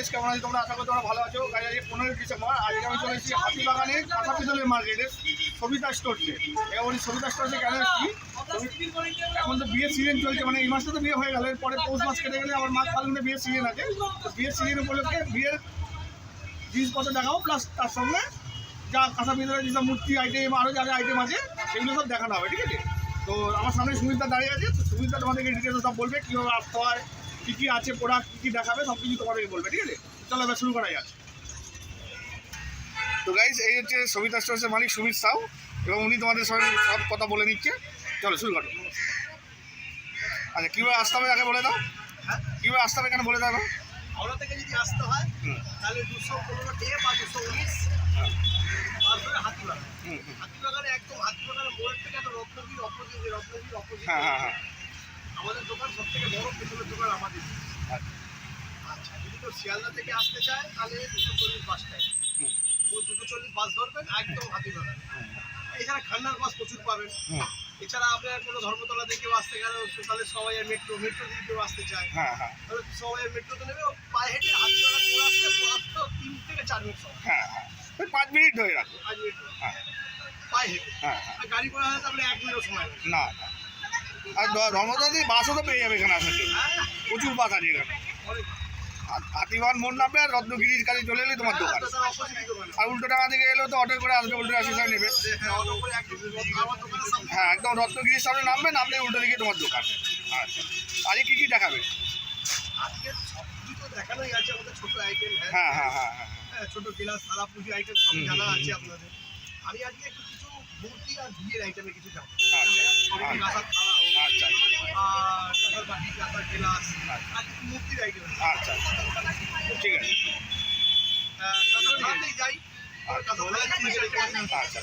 Guys কেমন আছো তোমরা? আশা করি তোমরা ভালো আছো। গাইস আজকে পনেরোই ডিসেম্বর, আজকে আমি চলে এসেছি হাতিবাগানে কাঁথা পিতলের মার্কেটে সবিতা স্টোরসে এবার এই সবিতা স্টোরসে কেন এসেছি এখন তো বিয়ের সিজন চলছে মানে এই মাসটা তো বিয়ে হয়ে গেল। এরপরে পৌষ মাস কেটে গেলে আমার মাস ফাল্গুনে বিয়ের সিজন আছে। তো বিয়ের সিজন উপলক্ষে বিয়ের জিনিসপত্র দেখাবো প্লাস তার সঙ্গে যা কাঁথা পিতলের যেসব মূর্তি আইটেম আরও যা যা আইটেম আছে, সেগুলো সব দেখানো হবে, ঠিক আছে? তো আমার সামনে সুমিতা দাঁড়িয়ে আছে। তো সুমিতা তোমাদেরকে ডিটেলস সব বলবে, কীভাবে আসতে হয় কী কী আছে প্রোডাক্ট কী কী দেখাবে সব কিছু তোমাদেরকে বলবে ঠিক আছে? চলো এবার শুরু করা যাক। তো গাইজ এই হচ্ছে সবিতা স্টোর্সের মালিক সুমিত সাউ এবং উনি তোমাদের সঙ্গে সব কথা বলে নিচ্ছে। চলো শুরু করো। আচ্ছা কীভাবে আসতে হবে আগে বলে দাও। কীভাবে আসতে হবে কেন বলে দাও। হাওড়া থেকে যদি আসতে হয় তাহলে দুশো পনেরো টে বা দুশো উনিশ বাস হাতিবাগান। হুম হুম। হাতিবাগানে একদম হাতিবাগানের মোড়ের থেকে একটা রত্নগির অপোজিট রত্নগির অপোজিট হ্যাঁ হ্যাঁ। হ্যাঁ আমাদের দোকান সব থেকে বড় পেছনের দোকান আমাদের। আচ্ছা। যদি কেউ শিয়ালদা থেকে আসতে চায় তাহলে দুশো চল্লিশ বাস টাইম হুম। দুশো চল্লিশ বাস ধরবেন একদম হাতিবাগান এছাড়া খান্নার বাস প্রচুর পাবেন। এছাড়া আপনার কোনো ধর্মতলা থেকে কেউ আসতে গেলে তাহলে সবাই মেট্রো মেট্রো দিয়ে কেউ আসতে চায়। হ্যাঁ হ্যাঁ। তাহলে সবাই মেট্রোতে নেবে পায়ে হেঁটে হাতিবাগান মোড় আসতে মাত্র তিন থেকে চার মিনিট সময়। হ্যাঁ হ্যাঁ। পাঁচ মিনিট ধরে রাখো। পাঁচ মিনিট। পায়ে হেঁটে। আর গাড়ি করে হলে তারপরে এক মিনিটও সময় না না। আর ধর্মদাদি বাসও তো পেয়ে যাবে এখানে আসার জন্য। হ্যাঁ প্রচুর বাস আছে এখানে। আর হাতিবান মোড় নামবে আর রত্নগিরির কাছে চলে এলে তোমার দোকান। আর উল্টো টাকা থেকে এলেও তো অটো করে আসবে উল্টো আসে নেবে। হ্যাঁ, একদম। হ্যাঁ রত্নগিরির সামনে নামবে নামলে উল্টো দিকে তোমার দোকান। আচ্ছা আজকে কী কী দেখাবে? আইটেম হ্যাঁ। হ্যাঁ হ্যাঁ হ্যাঁ হ্যাঁ। ছোট গিলাস থালা পুজো আইটেম সব জানা আছে আপনাদের। আমি আজকে একটু মূর্তি আর বিয়ের আইটেমে কিছু আচ্ছা আচ্ছা। মূর্তির আইটেম আচ্ছা ঠিক আছে। যাই। আচ্ছা। আচ্ছা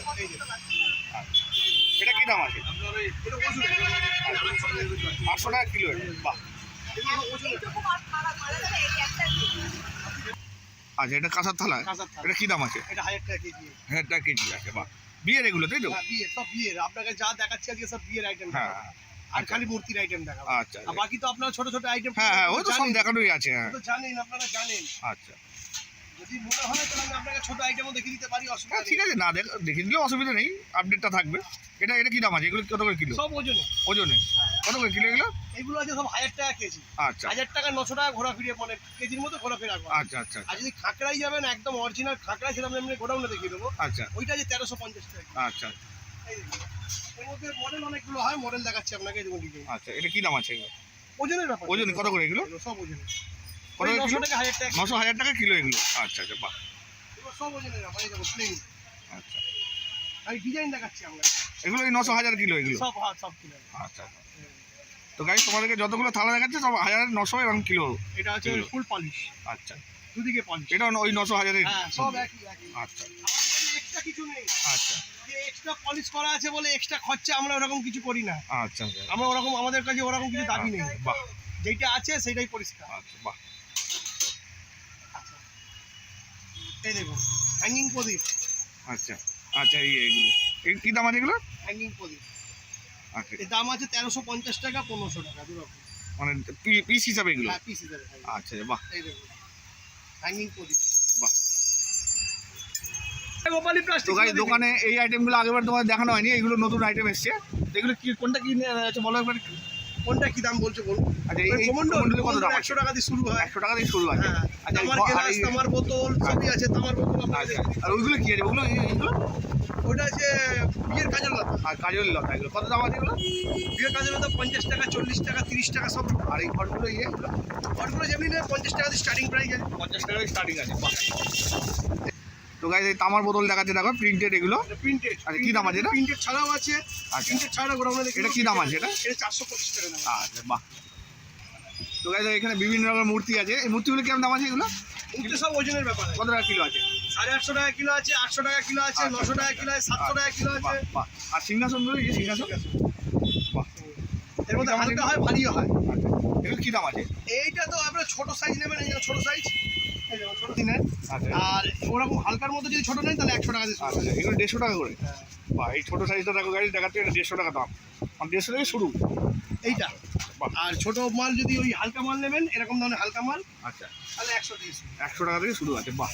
এটা কি দাম আছে? এটা আটশো টাকা কিলো বাহ। আচ্ছা এটা কাঁসার থালা? কাঁসার থালা। এটা কী দাম আছে? এটা হাজার টাকা কেজি। হাজার টাকা কেজি আছে বাহ। বিয়ের এগুলো তাই তো? হ্যাঁ সব বিয়ের। আপনাকে যা দেখাচ্ছি আজকে সব বিয়ের আইটেম হ্যাঁ আর খালি মূর্তির আইটেম দেখাবো। আচ্ছা বাকি তো আপনার ছোট ছোট আইটেম হ্যাঁ হ্যাঁ ওই তো সব দেখানোই আছে হ্যাঁ। তো জানেন আপনারা জানেন। আচ্ছা। হয় তাহলে আমি আপনাকে ছোট আইটেমও দেখিয়ে দিতে পারি অসুবিধা ঠিক আছে না দেখ দেখে দিলেও অসুবিধা নেই আপডেটটা থাকবে। এটা এটা কী দাম আছে? এগুলো কত করে কিলো? সব ওজনে। ওজনে। কত করে কিলো এগুলো? এগুলো আছে সব হাজার টাকা কেজি। আচ্ছা। হাজার টাকা নশো টাকা ঘোরা মানে কেজির মতো ঘোরাফেরা আচ্ছা আচ্ছা। আর যদি খাকড়াই যাবেন একদম অরিজিনাল খাকড়াই সেটা আমি এমনি গোডাউনে দেখিয়ে দেবো। আচ্ছা। ওইটা যে তেরোশো পঞ্চাশ টাকা আচ্ছা। এর মধ্যে মডেল অনেকগুলো হয় মডেল দেখাচ্ছি আপনাকে আচ্ছা এটা কী দাম আছে এগুলো? ওজনের ব্যাপার। ওজন কত করে এগুলো? এগুলো সব ওজনে কত নশো কিলো হাজার টাকা নশো হাজার টাকা কিলো এগুলো। আচ্ছা আচ্ছা বাহ। সব ওজনের আচ্ছা। আমি ডিজাইন দেখাচ্ছি আমরা এগুলো এই নশো হাজার কিলো এগুলো? সব সব কিলো। আচ্ছা তো গাড়ি তোমাদেরকে যতগুলো থালা দেখাচ্ছে সব হাজার নশো এবং কিলো এটা হচ্ছে। ফুল পলিশ আচ্ছা। দুদিকে পলিশ এটা ওই নশো হাজারের হ্যাঁ সব। একই আচ্ছা। এক্সট্রা কিছু নেই। আচ্ছা। এক্সট্রা পলিশ করা আছে বলে এক্সট্রা খরচা আমরা ওরকম কিছু করি না। আচ্ছা আচ্ছা। আমরা ওরকম আমাদের কাছে ওরকম কিছু দাবি নেই। বাহ। যেটা আছে সেটাই পরিষ্কার। আচ্ছা বাহ আচ্ছা এই দেখুন হ্যাঙ্গিং প্রদীপ। আচ্ছা আচ্ছা এই এইগুলো। এই কী দাম আছে এগুলো? হ্যাঙ্গিং প্রদীপ। আচ্ছা। এর দাম আছে তেরোশো পঞ্চাশ টাকা পনেরোশো টাকা দুরকম মানে পিস হিসাবে এগুলো? হ্যাঁ পিস হিসাবে থাকে। আচ্ছা বাহ। এই দেখুন হ্যাঙ্গিং প্রদীপ। বাহ। গোপালী প্লাস্টিক দোকানে এই আইটেমগুলো আগেবার তোমার দেখানো হয়নি এগুলো নতুন আইটেম এসছে। এগুলো কি কোনটা কি বলো একবার। কোনটা কি দাম বলছে বলুন? আচ্ছা এই কমন্ডো কত দাম আছে? একশো টাকা দিয়ে শুরু হয়। একশো টাকা দিয়ে শুরু আছে। হ্যাঁ আচ্ছা আর গ্লাস তামার বোতল সবই আছে তামার বোতল আচ্ছা আর ওইগুলো কি আছে? ওগুলো এগুলো? ওটা আছে বিয়ের কাজের লতা। আর কাজল লতা এগুলো কত দাম আছে এগুলো? বিয়ের কাজের লতা পঞ্চাশ টাকা চল্লিশ টাকা তিরিশ টাকা সব। আর এই ঘরগুলো ইয়ে ঘরগুলো যেমনি পঞ্চাশ টাকা দিয়ে স্টার্টিং প্রাইস আছে পঞ্চাশ টাকা স্টার্টিং আছে। তো গাইজ এই তামার বোতল দেখাচ্ছে দেখো প্রিন্টেড এগুলো। প্রিন্টেড আচ্ছা, কি দাম আছে এটা? প্রিন্টেড ছাড়াও আছে আচ্ছা। প্রিন্টেড ছাড়া গোডাউনে দেখি। এটা কি দাম আছে এটা? এটা চারশো পঁচিশ টাকা দাম। আচ্ছা বাহ। তো গাইজ এখানে বিভিন্ন রকমের মূর্তি আছে। এই মূর্তিগুলো কেমন দাম আছে এগুলো? মুক্তি সব ওজনের ব্যাপার কত টাকা কিলো আছে? সাড়ে আটশো টাকা কিলো আছে আটশো টাকা কিলো আছে আচ্ছা, নশো টাকা কিলো আছে সাতশো টাকা কিলো আছে। আর সিংহাসনগুলো এই সিংহাসন? বাহ। এর মধ্যে হালকা হয় ভারীও হয়। আচ্ছা। এগুলো কী দাম আছে? এইটা তো আপনার ছোট সাইজ নেবেন এই যে ছোট সাইজ ছোট দিনের আচ্ছা। আর ওরকম হালকার মধ্যে যদি ছোট নেন তাহলে একশো টাকা দিয়ে আচ্ছা এগুলো দেড়শো টাকা করে? হ্যাঁ। বা এই ছোটো সাইজটা দেখো গাড়ি দেখাচ্ছে এটা দেড়শো টাকা দাম। মানে দেড়শো থেকে শুরু। এইটা। আর ছোট মাল যদি ওই হালকা মাল নেবেন এরকম ধরনের হালকা মাল আচ্ছা। তাহলে একশো তিরিশ একশো টাকা থেকে শুরু আছে বাহ।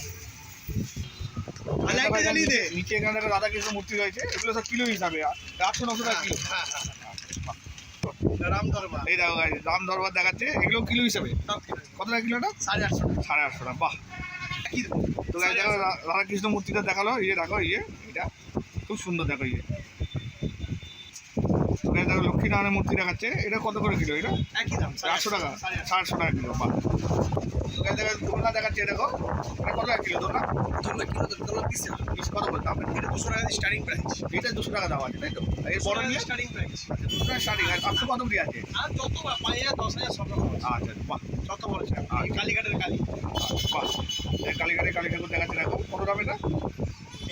আর নিচে এখানে একটা রাধাকৃষ্ণ মূর্তি রয়েছে এগুলো সব কিলো হিসাবে। আটশো নশো টাকা কিলো। হ্যাঁ হ্যাঁ রাম দরবার। এই দেখো দাম দরবার দেখাচ্ছে এগুলো কিলো হিসাবে। সব কত টাকা কিলোটা? সাড়ে আটশো টাকা। সাড়ে আটশো টাকা বাহ। দেবো? তো দেখো রাধাকৃষ্ণ মূর্তিটা দেখাল ইয়ে দেখো ইয়ে এটা। খুব সুন্দর দেখো ইয়ে। লক্ষ্মীনারায়ণের মূর্তি দেখাচ্ছে এটা কত করে কিলো এটা? একই দাম আটশো টাকা আটশো টাকা কিলো গাড়ি দোলনা দেখাচ্ছে দেখো। এটা কত টাকা কিলো দোলনা? দোলনা কিলো দোলনা পিস পিস কত করে? দাম? এটা দুশো টাকা স্টার্টিং প্রাইস এটা দুশো টাকা দাম আছে তাই তো? এর বড় নিয়ে স্টার্টিং প্রাইস দুশো টাকা স্টার্টিং আর কত করে আছে? আর যত বা- পাঁচ হাজার দশ হাজার সব রকম আচ্ছা বাহ। যত বড় চাই। কালীঘাটের কালী। বাহ। এই কালীঘাটে কালী ঠাকুর দেখাচ্ছে দেখো। কত দাম এটা?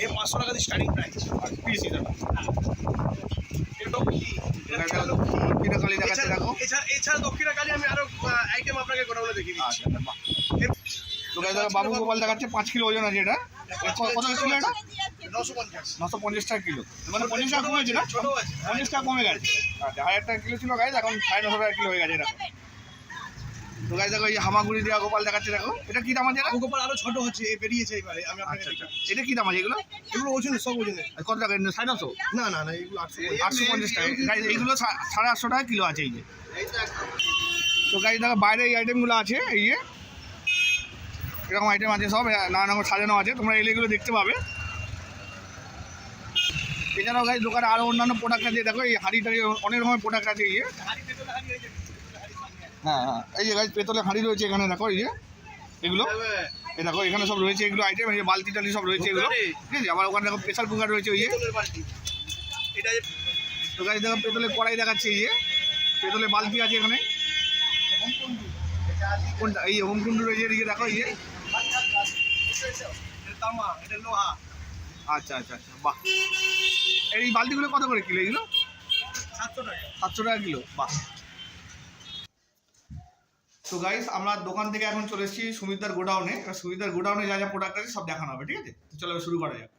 এই পাঁচশো টাকা দিয়ে স্টার্টিং প্রাইস পিস হিসাবে এটা এটা এটা এছাড়া দেখো। এছাড়া- এছাড়া দক্ষিণা কালী আমি আরও আইটেম আপনাকে গোডাউনে দেখিয়ে দিচ্ছি। আচ্ছা বাবু গোপাল দেখাচ্ছে পাঁচ কিলো ওজন আছে এটা। এ কত কিলো এটা? নশো পঞ্চাশ। টাকা কিলো। মানে পঞ্চাশ টাকা কমেছে না? পঞ্চাশ টাকা কমে গেছে। আচ্ছা হাজার টাকা কিলো ছিল গাড়ি এখন সাড়ে নশো টাকা কিলো হয়ে গেছে এরকম তো গাড়ি দেখো এই হামাগুড়ি দেওয়া গোপাল দেখাচ্ছে দেখো। এটা কি দাম আছে গোপাল আরও ছোট হচ্ছে এ বেরিয়েছে এবারে আমি আপনাকে আচ্ছা আচ্ছা। এটা কি দাম আছে এগুলো? এগুলো ওজনে সব ওজনে। কত টাকা? সাড়ে নশো না না না এগুলো আটশো আটশো পঞ্চাশ টাকা। গাড়ি এইগুলো সাড়ে আটশো টাকা কিলো আছে এই যে। তো গাড়ি দেখো বাইরে এই আইটেমগুলো আছে এই যে। এরকম আইটেম আছে সব নানা রকম সাজানো আছে তোমরা এলে এগুলো দেখতে পাবে। এছাড়াও গাড়ি দোকানে আরও অন্যান্য প্রোডাক্ট আছে দেখো এই হাঁড়ি টাড়ি অনেক রকমের প্রোডাক্ট আছে এই হ্যাঁ হ্যাঁ। এই যে গাড়ি পেতলে হাঁড়ি রয়েছে এখানে দেখো এই যে। এগুলো? এই দেখো এখানে সব রয়েছে এগুলো আইটেম এই যে বালতি টালি সব রয়েছে এগুলো। ঠিক আছে? আবার ওখানে দেখো প্রেশার কুকার রয়েছে ওই যে। এটা তো দেখো পেতলে কড়াই দেখাচ্ছে এই যে। পেতলে বালতি আছে এখানে। কোনটা? এই হোমকুন্ডু রয়েছে এদিকে দেখো এই যে। আচ্ছা আচ্ছা আচ্ছা বাহ। এই বালতিগুলো কত করে কিলো এগুলো? সাতশো টাকা। সাতশো টাকা কিলো বাহ। তো গাইস আমরা দোকান থেকে এখন চলে এসেছি সুমিতার গোডাউনে। এবার সুমিতার গোডাউনে যা যা প্রোডাক্ট আছে সব দেখানো হবে ঠিক আছে? তো চলো এবার শুরু করা যাক।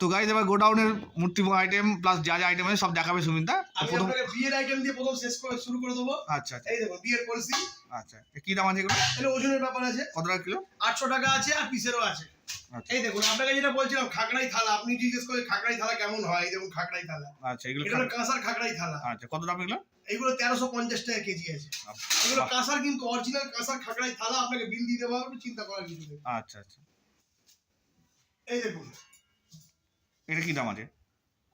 তো গাইস এবার গোডাউনের মূর্তি আইটেম প্লাস যা যা আইটেম আছে সব দেখাবে সুমিতা আমি প্রথম বিয়ের আইটেম দিয়ে প্রথম শেষ করে শুরু করে দেবো। আচ্ছা আচ্ছা। এই দেখো বিয়ের কলসি আচ্ছা কি দাম আছে এগুলো? ওজনের ব্যাপার আছে। কত টাকা কিলো? আটশো টাকা আছে আর পিসেরও আছে। এই দেখুন আপনাকে যেটা বলছিলাম খাকড়াই থালা আপনি জিজ্ঞেস করে খাকড়াই থালা কেমন হয়? দেখুন খাকড়াই থালা। আচ্ছা এগুলো এটা কাঁসার খাকড়াই থালা। আচ্ছা কত দাম এগুলো? এগুলো তেরোশো পঞ্চাশ টাকা কেজি আছে। এগুলো কাঁসার কিন্তু অরিজিনাল কাঁসার খাকড়াই থালা আপনাকে বিল দিয়ে দেবো আপনি চিন্তা করার কিছু নেই। আচ্ছা আচ্ছা। এই দেখুন। এটা কি দাম আছে?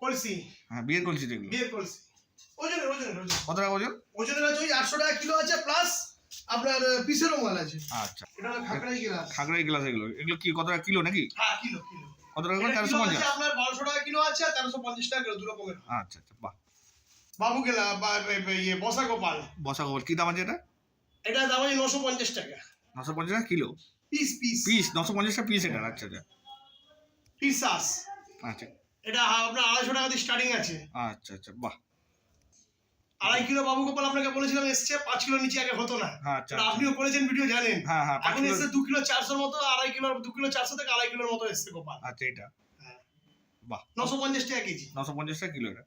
কলসি। হ্যাঁ বিয়ের কলসি এগুলো। বিয়ের কলসি। ওজনের ওজনের ওজন কত টাকা ওজন? ওজনের আছে ওই আটশো টাকা কিলো আছে প্লাস আপনার পিসেরও মাল আছে। আচ্ছা। এটা হলো খাকড়াই গিলাস। খাগড়াই গ্লাস এগুলো। এগুলো কি কত টাকা কিলো নাকি? হ্যাঁ কিলো কিলো। কত টাকা তেরোশো পঞ্চাশ। আছে আপনার বারোশো টাকা কিলো আছে আর তেরোশো পঞ্চাশ টাকা কিলো দু রকমের আচ্ছা আচ্ছা বাহ। বাবু গেলা ইয়ে বসা গোপাল। বসা গোপাল কি দাম আছে এটা? এটা দাম আছে নশো পঞ্চাশ টাকা। নশো পঞ্চাশ টাকা কিলো? Piece piece. পিস নশো পঞ্চাশ টাকা পিস এটা আচ্ছা আচ্ছা। পিসাস আচ্ছা। এটা আপনার আড়াইশো টাকা দিয়ে স্টার্টিং আছে। আচ্ছা আচ্ছা বাহ। আড়াই কিলো বাবু গোপাল আপনাকে বলেছিলাম এসছে পাঁচ কিলো নিচে আগে হতো না। হ্যাঁ আচ্ছা আপনিও করেছেন ভিডিও জানেন। হ্যাঁ হ্যাঁ এখন এসছে দু কিলো চারশোর মতো আড়াই কিলো দু কিলো চারশো থেকে আড়াই কিলোর মতো এসছে গোপাল। আচ্ছা এটা। বাহ। নশো পঞ্চাশ টাকা কেজি। নশো পঞ্চাশ টাকা কিলো এটা?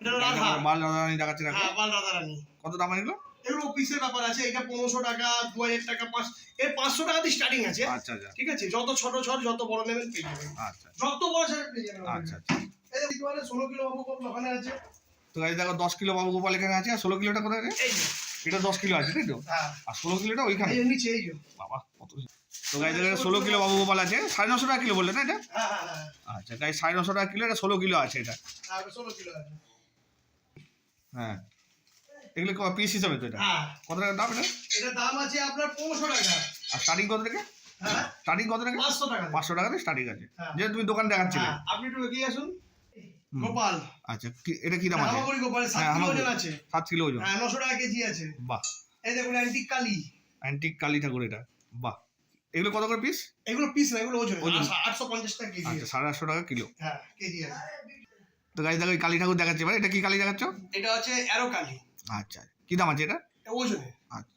এটা রাধা মাল রাধারানি দেখাচ্ছে হ্যাঁ বাল রাধা রানী কত দাম এগুলো? এগুলো পিসের ব্যাপার আছে এটা পনেরোশো টাকা দু হাজার টাকা পাঁচ এর পাঁচশো টাকা দিয়ে স্টার্টিং আছে। আচ্ছা আচ্ছা। ঠিক আছে? যত ছোট ছোট যত বড় নেবেন পেয়ে যাবেন। আচ্ছা যত বড় সাইজ পেয়ে যাবেন। আচ্ছা আচ্ছা। এই দেখতে পারেন ষোলো কিলো বাবু আছে। তো গাড়ি দেখো দশ কিলো বাবু গোপাল এখানে আছে আর ষোলো কিলোটা কোথায় এটা দশ কিলো আছে তাই তো? হ্যাঁ। আর ষোলো কিলোটা ওইখানে? বাবা কত তো গাড়ি দেখো ষোলো কিলো বাবু গোপাল আছে সাড়ে নশো টাকা কিলো বললে না এটা হ্যাঁ হ্যাঁ আচ্ছা গাড়ি সাড়ে নশো টাকা কিলো এটা ষোলো কিলো আছে এটা। হ্যাঁ হ্যাঁ। এগুলো পিস হিসাবে তো এটা? কত টাকা দাম এটা? এটা দাম আছে আপনার পনেরোশো টাকা। আর স্টার্টিং কত থেকে হ্যাঁ। স্টার্টিং কত থেকে পাঁচশো টাকা। পাঁচশো টাকা স্টার্টিং আছে। যে তুমি দোকান দেখাচ্ছিলে। আপনি একটু এগিয়ে আসুন। গোপাল। আচ্ছা এটা কি দাম আছে? হামাগুড়ি গোপাল সাত হ্যাঁ, কিলো ওজন আছে। সাত কিলো ওজন। হ্যাঁ নশো টাকা কেজি আছে। বাহ। এই দেখুন অ্যান্টিক কালি। অ্যান্টিক কালী ঠাকুর এটা। বাহ। এগুলো কত করে পিস এগুলো পিস না এগুলো ওজন। ওজন। আটশো পঞ্চাশ টাকা কেজি আচ্ছা আছে। সাড়ে আটশো টাকা কিলো। হ্যাঁ কেজি আছে। তো গাড়ি দেখো কালী ঠাকুর দেখাচ্ছে এবার। এটা কি কালী দেখাচ্ছ? এটা হচ্ছে অ্যারো কালি। আচ্ছা কি দাম আছে এটা? ওজনে। আচ্ছা।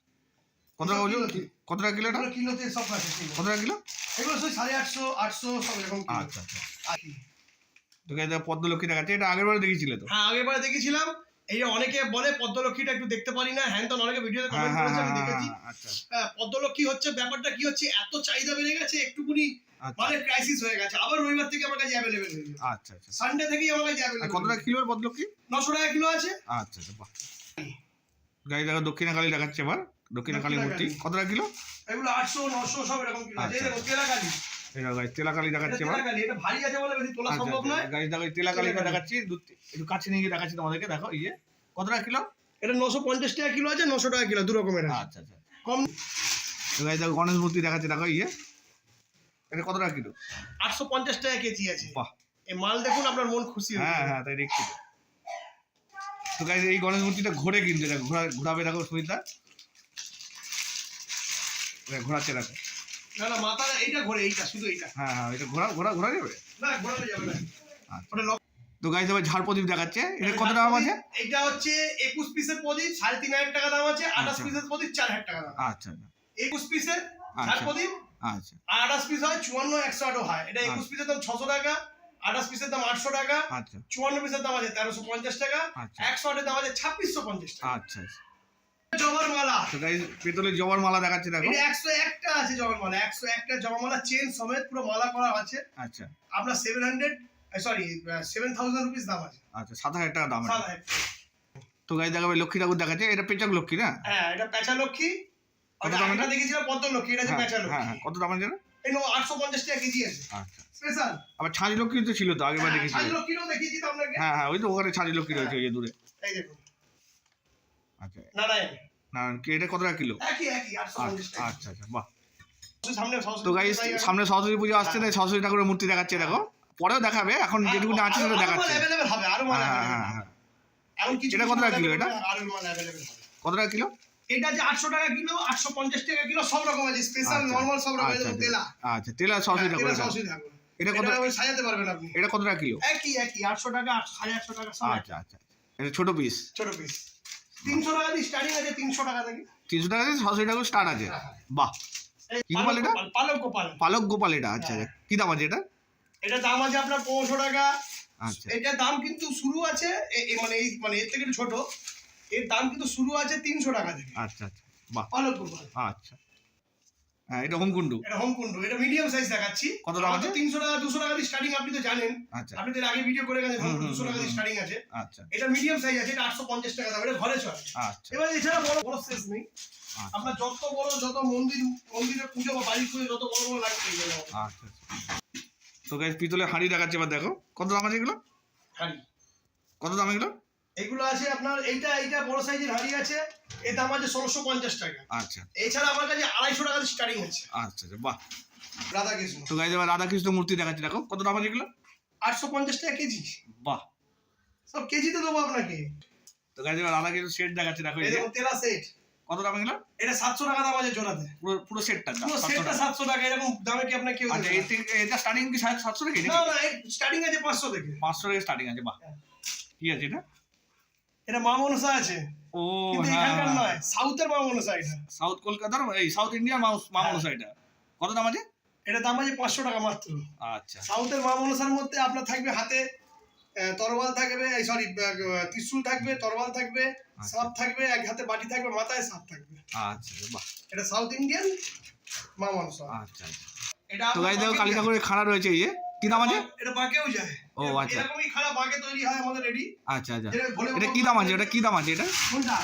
কত টাকা ওজন? কত টাকা কিলো এটা? কিলোতে সব আছে কত টাকা কিলো? এগুলো সাড়ে আটশো আটশো সব এরকম আচ্ছা আচ্ছা। আশি পদ্মলক্ষ্মী দেখাচ্ছে এটা আগের বারে দেখিয়েছিলে তো? হ্যাঁ আগের বারে দেখেছিলাম। এই অনেকে বলে পদ্মলক্ষ্মীটা একটু দেখতে পারি না। অনেকে ভিডিওতে কমেন্ট করেছে আমি দেখেছি। পদ্মলক্ষ্মী হচ্ছে ব্যাপারটা কি হচ্ছে এত চাহিদা বেড়ে গেছে একটুকুনি আচ্ছা। মানে ক্রাইসিস হয়ে গেছে। আবার রবিবার থেকে আমার কাছে অ্যাভেলেবেল হয়ে যাবে আচ্ছা আচ্ছা। সানডে থেকেই আমার কাছে অ্যাভেলেবেল কত টাকা কিলো আর পদ্মলক্ষ্মী? নশো টাকা কিলো আছে। আচ্ছা আচ্ছা বাহ। গাড়ি দেখা দক্ষিণা কালী দেখাচ্ছে এবার দক্ষিণা কালী মূর্তি। কত টাকা কিলো? এগুলো আটশো নশো সব এরকম কিলো আছে। আচ্ছা। তেলাকালি এই গাড়ি তেলা কালী এটা দেখাচ্ছে এবার এটা ভারী আছে বলে বেশি তোলা আচ্ছা সম্ভব নয়। গাড়ি দেখো তেলা দেখাচ্ছি দু- একটু কাছে নিয়ে গিয়ে দেখাচ্ছি তোমাদেরকে দেখো এই যে কত টাকা কিলো? এটা নশো পঞ্চাশ টাকা কিলো আছে নশো টাকা কিলো দু রকমের আচ্ছা আচ্ছা। কম গাড়ি দেখো গণেশ মূর্তি দেখাচ্ছে দেখো এই যে। এটা কত টাকা কিলো? আটশো পঞ্চাশ টাকা কেজি আছে। বাহ। এই মাল দেখুন আপনার মন খুশি হ্যাঁ হ্যাঁ তাই দেখছি। তো। তো গাইজ এই গণেশ মূর্তিটা ঘোরে কিন্তু এটা ঘোরা ঘোরাবে দেখো সুমিতা ঘোরাচ্ছে দেখো। না না মাথা এইটা ঘোরে এইটা শুধু এইটা। হ্যাঁ হ্যাঁ এটা ঘোরা ঘোরা ঘোরা যাবে? না ঘোরানো যাবে না। আচ্ছা। ওটা তো গাইজ এবার ঝাড় প্রদীপ দেখাচ্ছে। এটা কত টাকা আছে? এটা হচ্ছে একুশ পিসের প্রদীপ সাড়ে তিন হাজার টাকা দাম আছে আঠাশ আচ্ছা। পিসের প্রদীপ চার হাজার টাকা দাম আচ্ছা আচ্ছা। একুশ পিসের আচ্ছা। ঝাড় প্রদীপ আচ্ছা। আর আঠাশ পিস হয় চুয়ান্ন একশো আটও হয়। এটা একুশ পিসের দাম ছশো টাকা আঠাশ পিসের দাম আটশো টাকা আচ্ছা। চুয়ান্ন পিসের দাম আছে তেরোশো পঞ্চাশ টাকা আচ্ছা। একশো আটের দাম আছে ছাব্বিশশো পঞ্চাশ টাকা। আচ্ছা আচ্ছা। জবার মালা পেতলের জবার মালা দেখাচ্ছে দেখো। একশো একটা আছে জবার মালা একশো একটা জবার মালা চেন সমেত পুরো মালা করা আছে। আচ্ছা। আপনার seven hundred sorry seven thousand rupees দাম আছে। আচ্ছা সাত হাজার টাকা দাম এটা। সাত হাজার। টাকা। তো গাইজ দেখাবে লক্ষ্মী ঠাকুর দেখাচ্ছে এটা পেচক লক্ষ্মী না? হ্যাঁ এটা পেঁচা লক্ষ্মী। কত দাম এটা? দেখেছিলাম পদ্ম লক্ষ্মী এটা হচ্ছে হ্যাঁ পেঁচা হ্যাঁ লক্ষ্মী। হ্যাঁ কত দাম আছে এটা? এই নো আটশো পঞ্চাশ টাকা কেজি আছে। আচ্ছা। স্পেশাল আবার ছাঁচ লক্ষ্মী তো ছিল তো আগেবার দেখেছি। সাত লক্ষ্মীরও দেখিয়েছি তো আপনাকে। হ্যাঁ হ্যাঁ ওই তো ওখানে ছাঁচ লক্ষ্মী রয়েছে ওই যে দূরে। এই দেখুন। আচ্ছা। নারায়ণ। না কি এটা কত টাকা কিলো? একই একই আচ্ছা আচ্ছা আচ্ছা বাহ। তো গাইজ সামনে সরস্বতী পুজো আসছে তাই সরস্বতী ঠাকুরের মূর্তি দেখাচ্ছে দেখো। পরেও দেখাবে এখন যেটুকু আছে সেটা দেখাচ্ছে। হ্যাঁ হ্যাঁ হ্যাঁ। হ্যাঁ। এটা কত টাকা কিলো এটা? কত টাকা কিলো? এটা যে আটশো টাকা কিলো আটশো পঞ্চাশ টাকা কিলো সব রকম আছে স্পেশাল আচ্ছা, নর্মাল সব রকম আচ্ছা, আছে তেলা। আচ্ছা তেলা সরস্বতী হ্যাঁ, ঠাকুর এটা। কত সাজাতে পারবেন আপনি। এটা কত টাকা কিলো? একই একই আটশো টাকা সাড়ে আটশো টাকা সব আচ্ছা আচ্ছা এটা ছোট পিস ছোট পিস তিনশো টাকা দিয়ে স্টার্টিং আছে তিনশো টাকা থেকে তিনশো টাকা স্টার্ট আছে। বাহ। কি গোপাল এটা? পালক গোপাল। পালক গোপাল এটা আচ্ছা হ্যাঁ। আচ্ছা। কি দাম আছে এটা? এটা দাম আছে আপনার পনেরোশো টাকা। আচ্ছা। এটা দাম কিন্তু শুরু আছে মানে এই মানে এর থেকে ছোট। এর দাম কিন্তু শুরু আছে তিনশো টাকা থেকে। আচ্ছা আচ্ছা। বাহ। পালক গোপাল। আচ্ছা। হ্যাঁ এটা হোমকুন্ডু এটা হোমকুন্ড এটা মিডিয়াম সাইজ দেখাচ্ছি। কত দাম আছে? তিনশো টাকা দুশো টাকা দিয়ে স্টার্টিং আপনি তো জানেন। আচ্ছা। আপনি তো এর আগে ভিডিও করে গেছেন দুশো টাকা দিয়ে স্টার্টিং আছে। আচ্ছা এটা মিডিয়াম সাইজ আছে এটা আটশো পঞ্চাশ টাকা দাম এটা ঘরে চলে আচ্ছা। এবার এছাড়া বড় বড় শেষ নেই। আচ্ছা। আপনার যত বড় যত মন্দির মন্দিরে পুজো বা বাড়ির পুজো যত বড় বড় লাগবে আচ্ছা আচ্ছা। তো গাইজ পিতলের হাঁড়ি দেখাচ্ছে এবার দেখো। কত দাম আছে এগুলো? হাঁড়ি। কত দাম এগুলো? এগুলো আছে আপনার এইটা এইটা বড় সাইজের হাঁড়ি আছে এর দাম আছে ষোলোশো পঞ্চাশ টাকা। আচ্ছা। এছাড়া আমার কাছে আড়াইশো টাকা স্টার্টিং আছে আচ্ছা বাহ। রাধা কৃষ্ণ তো গাইজ এবার রাধাকৃষ্ণ মূর্তি দেখাচ্ছে দেখো কত দাম আছে এগুলো? আটশো পঞ্চাশ টাকা কেজি। বাহ। সব কেজিতে দেবো আপনাকে। তো গাইজ এবার রাধাকৃষ্ণ সেট দেখাচ্ছে দেখো এই তেলা সেট কত দাম এগুলো? এটা সাতশো টাকা দাম আছে জোড়াতে। পুরো পুরো সেটটা পুরো সেটটা টাকা। সাতশো টাকা এরকম দামে কি আপনার কেউ আচ্ছা এটা স্টার্টিং কি সাতশো থেকে না না স্টার্টিং আছে পাঁচশো থেকে। পাঁচশো থেকে স্টার্টিং আছে বাহ। হ্যাঁ। কি আছে এটা? এটা মা মনসা আছে। ও হ্যাঁ এখানকার নয় সাউথের মা মনসা এটা। সাউথ কলকাতার এই সাউথ ইন্ডিয়ার মাউস মামুস এটা। কত দাম আছে? এটা দাম আছে পাঁচশো টাকা মাত্র। আচ্ছা। সাউথের মা মনসার মধ্যে আপনার থাকবে হাতে তরবাল থাকবে সরি ত্রিশূল থাকবে তরবাল থাকবে সাপ থাকবে এক হাতে বাটি থাকবে মাথায় সাপ থাকবে। আচ্ছা বাহ। এটা সাউথ ইন্ডিয়ান মা মনসা আচ্ছা আচ্ছা। এটা তো আপনার দেখো বাঁকে কালী যায়। ঠাকুরের খাড়া রয়েছে এই যে। কি দাম আছে? এটা বাঁকেও যায়। ও, আচ্ছা। এরকমই খারাপ বাঁকে তৈরি হয় আমাদের রেডি। আচ্ছা আচ্ছা। এটা কি দাম আছে? এটা কি দাম আছে? এটা?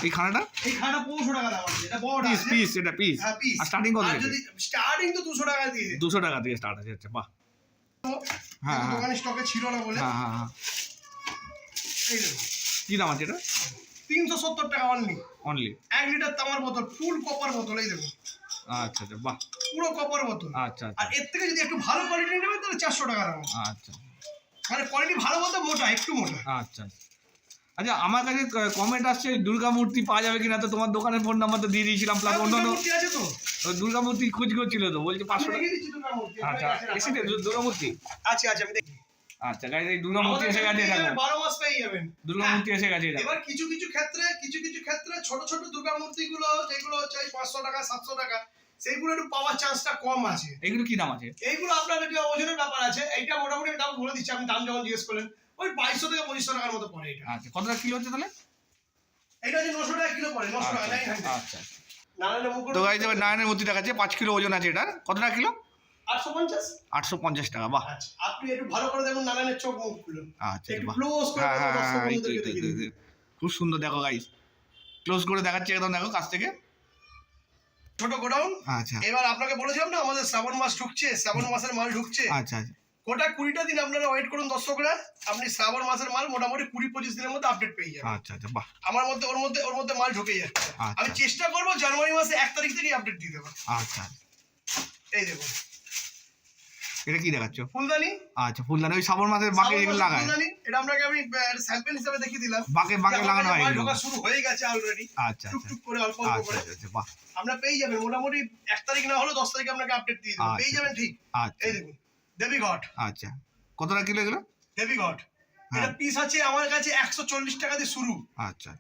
এই খানাটা? এই খানাটা পনেরোশো টাকা দাম আছে। এটা বড়টা পিস পিস এটা পিস হ্যাঁ আর starting কত আর যদি স্টার্টিং তো দুশো টাকা দিয়ে। দুশো টাকা থেকে স্টার্ট আছে আচ্ছা বাহ। হ্যাঁ, হ্যাঁ। দোকানে স্টকে ছিল না বলে। হ্যাঁ হ্যাঁ হ্যাঁ। এই দেখুন কি দাম আছে এটা? তিনশো সত্তর টাকা অনলি অনলি এক লিটার তামার বোতল ফুল কপার বোতল এই দেখুন আচ্ছা আচ্ছা বাহ। পুরো কপার বোতল আচ্ছা আর আচ্ছা এর থেকে যদি একটু ভালো কোয়ালিটি নেবেন তাহলে চারশো টাকা দাম। আচ্ছা। মানে কোয়ালিটি ভালো বলতে মোটা একটু মোটা। আচ্ছা আচ্ছা। আমার কাছে কমেন্ট আসছে দুর্গা মূর্তি পাওয়া যাবে কিনা? তো তোমার দোকানের ফোন নাম্বার তো দিয়ে দিয়েছিলাম প্লাস আর মূর্তি আছে তো। দুর্গা মূর্তি খোঁজ করছিল তো বলছে পাঁচশো টাকা। আচ্ছা এসেছে দুর্গা মূর্তি? আছে আছে আমি দেখি আচ্ছা গাইজ এই দুর্গা মূর্তি এসে গেছে দেখো বারো মাস পেয়ে যাবেন। দুর্গা মূর্তি এসে গেছে দেখো এবার কিছু কিছু ক্ষেত্রে কিছু কিছু ক্ষেত্রে ছোট ছোট দুর্গা মূর্তি গুলো যেগুলো হচ্ছে ওই পাঁচশো টাকা সাতশো টাকা। সেইগুলো একটু পাওয়ার চান্সটা কম আছে। এগুলো কি দাম আছে? এইগুলো আপনার একটু ওজনের ব্যাপার আছে। এইটা মোটামুটি দাম বলে দিচ্ছি। আপনি দাম যখন জিজ্ঞেস করলেন ওই বাইশশো থেকে পঁচিশশো টাকার মতো পড়ে এটা। আচ্ছা কত টাকা কিলো হচ্ছে তাহলে? এটা হচ্ছে নশো টাকা কিলো পড়ে নশো টাকা আচ্ছা আচ্ছা। নারায়ণের মুকুট তো গাইজ এবার নারায়ণের মূর্তি দেখাচ্ছে। পাঁচ কিলো ওজন আছে এটার। কত টাকা কিলো? আটশো পঞ্চাশ। আটশো পঞ্চাশ টাকা বাহ। আচ্ছা আপনি একটু ভালো করে দেখুন নারায়ণের চোখ আচ্ছা হ্যাঁ হ্যাঁ হ্যাঁ। খুব সুন্দর দেখো গাইজ ক্লোজ করে দেখাচ্ছে একদম দেখো কাছ থেকে। ছোট গোডাউন। আচ্ছা। এবার আপনাকে বলেছিলাম না আমাদের শ্রাবণ মাস ঢুকছে শ্রাবণ মাসের মাল ঢুকছে। আচ্ছা আচ্ছা। গোটা কুড়িটা দিন আপনারা ওয়েট করুন দর্শকরা আপনি শ্রাবণ মাসের মাল মোটামুটি কুড়ি পঁচিশ দিনের মধ্যে আপডেট পেয়ে যাবেন। আচ্ছা আচ্ছা বাহ। আমার মধ্যে ওর মধ্যে ওর মধ্যে মাল ঢুকে যাচ্ছে। আচ্ছা। আমি চেষ্টা করব জানুয়ারি মাসে এক তারিখ থেকেই আপডেট দিয়ে দেবো আচ্ছা। এই দেখুন। এটা কি দেখাচ্ছ? ফুলদানি? আচ্ছা ফুলদানি ওই শ্রাবণ মাসের বাঁকে মাসের লাগায়। ফুলদানি এটা আপনাকে আমি স্যাম্পল হিসেবে দেখিয়ে দিলাম। বাঁকে বাঁকে লাগানো হয় এগুলো শুরু হয়ে গেছে অলরেডি আচ্ছা আচ্ছা। টুকটুক করে অল্প অল্প আচ্ছা করে। আচ্ছা আচ্ছা বাহ। আমরা পেয়ে যাবেন মোটামুটি এক তারিখ না হলেও দশ তারিখে আপনাকে আপডেট দিয়ে দেবো। পেয়ে যাবেন ঠিক। আচ্ছা। এই দেখুন দেবী দেবীঘট আচ্ছা। কত টাকা কিলো এগুলো? দেবীঘট হ্যাঁ। এটা পিস আছে আমার কাছে একশো চল্লিশ টাকা দিয়ে শুরু। আচ্ছা।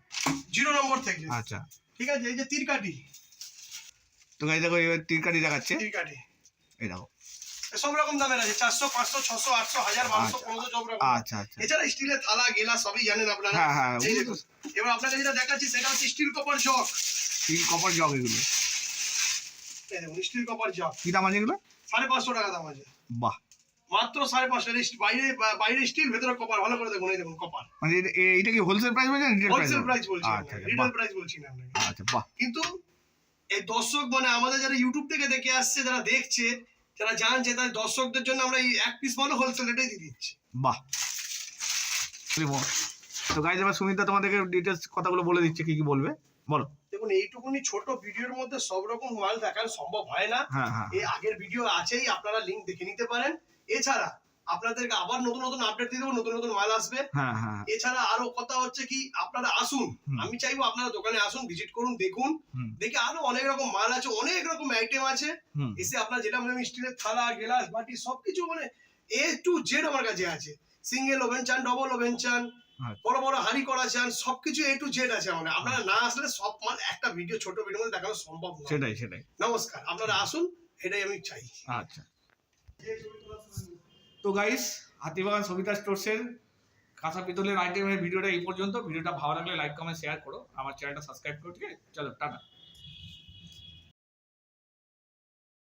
জিরো নম্বর থেকে। আচ্ছা। ঠিক আছে এই যে তীরকাঠি। তো গাইজ দেখো এবার তিরকাটি দেখাচ্ছে। তীরকাঠি। এই দেখো। সব রকম দামের আছে চারশো পাঁচশো ছশো আটশো হাজার বারোশো আচ্ছা। পনেরোশো সব রকম। আচ্ছা আচ্ছা। এছাড়া স্টিলের থালা গেলা সবই জানেন আপনারা। হ্যাঁ হ্যাঁ এবার আপনাকে যেটা দেখাচ্ছি সেটা হচ্ছে স্টিল কপার জগ তিন কপার জগ এগুলো। স্টিল কপার জগ কি দাম আছে এগুলো? সাড়ে পাঁচশো টাকা দাম আছে। বাহ। মাত্র সাড়ে পাঁচশো বাইরে বাইরে স্টিল ভেতরে কপার ভালো করে দেখুন এই দেখুন কপার মানে এটা- কি হোলসেল প্রাইস বলছেন রিটেল প্রাইস হোলসেল প্রাইস বলছি আচ্ছা আচ্ছা রিটেল প্রাইস বলছি না আচ্ছা বাহ। কিন্তু এই দর্শক মানে আমাদের যারা ইউটিউব থেকে দেখে আসছে যারা দেখছে যারা জানছে তাদের দর্শকদের জন্য আমরা এই এক পিস মালও হোলসেল রেটেই দিয়ে দিচ্ছি। বাহ। তো গাইজ এবার সুমিতা তোমাদেরকে ডিটেলস কথাগুলো বলে দিচ্ছে কি কি বলবে? বলো। দেখুন এইটুকুনি ছোট ভিডিওর মধ্যে সব রকম মাল দেখানো সম্ভব হয় না। হ্যাঁ হ্যাঁ এই আগের ভিডিও আছেই আপনারা লিংক দেখে নিতে পারেন। এছাড়া আপনাদেরকে আবার নতুন নতুন আপডেট দিয়ে দেবো নতুন নতুন মাল আসবে। হ্যাঁ হ্যাঁ এছাড়া আরও কথা হচ্ছে কি আপনারা আসুন। আমি চাইব আপনারা দোকানে আসুন ভিজিট করুন দেখুন। দেখে আরও অনেক রকম মাল আছে অনেক রকম আইটেম আছে। এসে আপনার যেটা মানে স্টিলের থালা গ্লাস বাটি সবকিছু মানে এ টু জেড আমার কাছে আছে। সিঙ্গেল ওভেন চান ডবল ওভেন চান। বড় বড় হাঁড়ি করা চান সবকিছু এ টু জেড আছে মানে আপনারা না আসলে সব মাল একটা ভিডিও ছোট ভিডিও মধ্যে দেখানো সম্ভব সেটাই সেটাই। নমস্কার আপনারা আসুন এটাই আমি চাই। আচ্ছা। তো গাইস হাতিবাগান সবিতা স্টোর্সের কাঁচা পিতলের আইটেমের ভিডিওটা এই পর্যন্ত। ভিডিওটা ভালো লাগলে লাইক কমেন্ট শেয়ার করো। আমার চ্যানেলটা সাবস্ক্রাইব করো, ঠিক আছে? চলো, টাটা।